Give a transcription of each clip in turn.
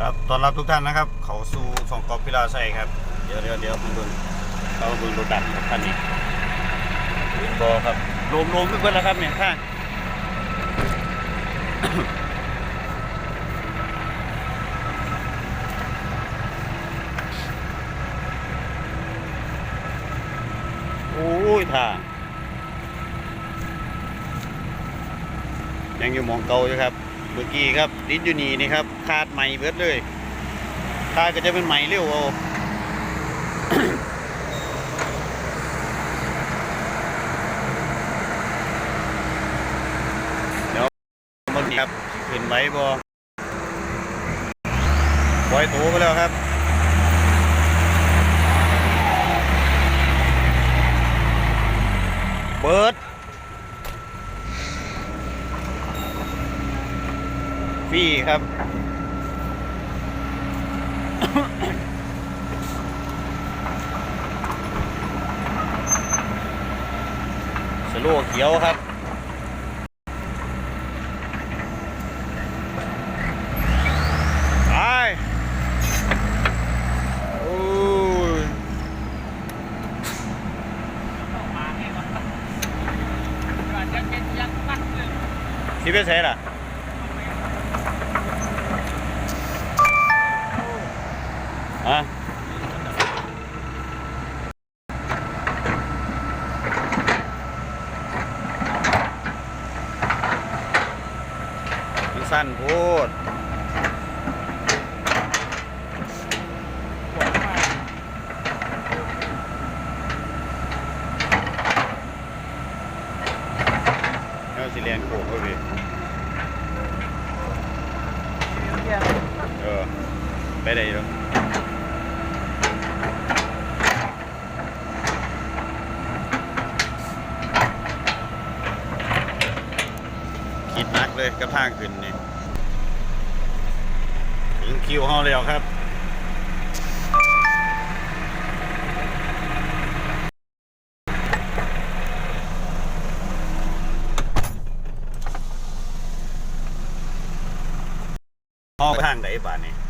ครับตอนรับทุกท่านนะครับ เขาสู่สองกอบพิลาไซครับ เดี๋ยวเดี๋ยวเดี๋ยวคุณดูเราดูรถดันครับท่านนี้วินบอครับโลมโลมขึ้นเพื่อนแล้วครับเนี่ยข้างโอ้ยท่ายังอยู่มองเกาอยู่ครับ เมื่อกี้ครับดินอยู่นี่นี่ครับคาดใหม่เบิดเลยคาดก็จะเป็นใหม่เร็วเอาเดี๋ยวมันครับขึ้นไว้บ่ปล่อยตัวไปแล้วครับเบิด ฟี่ครับ สโลว์เขียวครับไปโอ้ ฮะสั้นโพดแล้วสิเรียนโค้งก็ดีเออ ไปได้อยู่คิดหนัก เลยกับทางขึ้นนี่ถึงคิวห้องแล้วครับห้องไปทางไหนบ้านนี้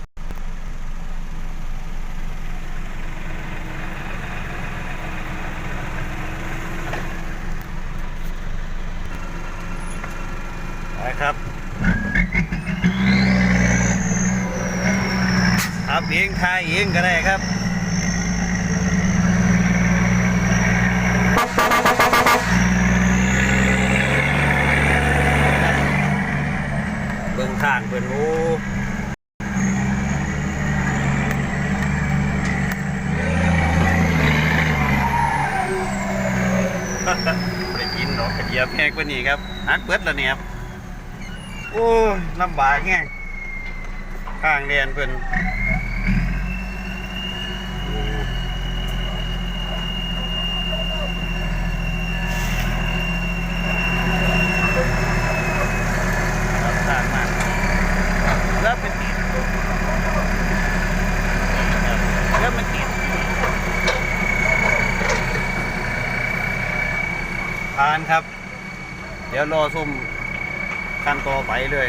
ไปครับขับเองทายเองก็ได้ครับเบื้องข้างเบื้องโอ้ไม่ได้ยินหรอกเหยียบแหกกว่านี้ครับหักเบิดแล้วเนี่ยครับ โอ้ลำบากแง่ข้างเรียนเพิ่นโอ้แล้วเป็นติดแล้วมันติดผ่านครับ เดี๋ยวรอส้ม ขั้นต่อไปเลย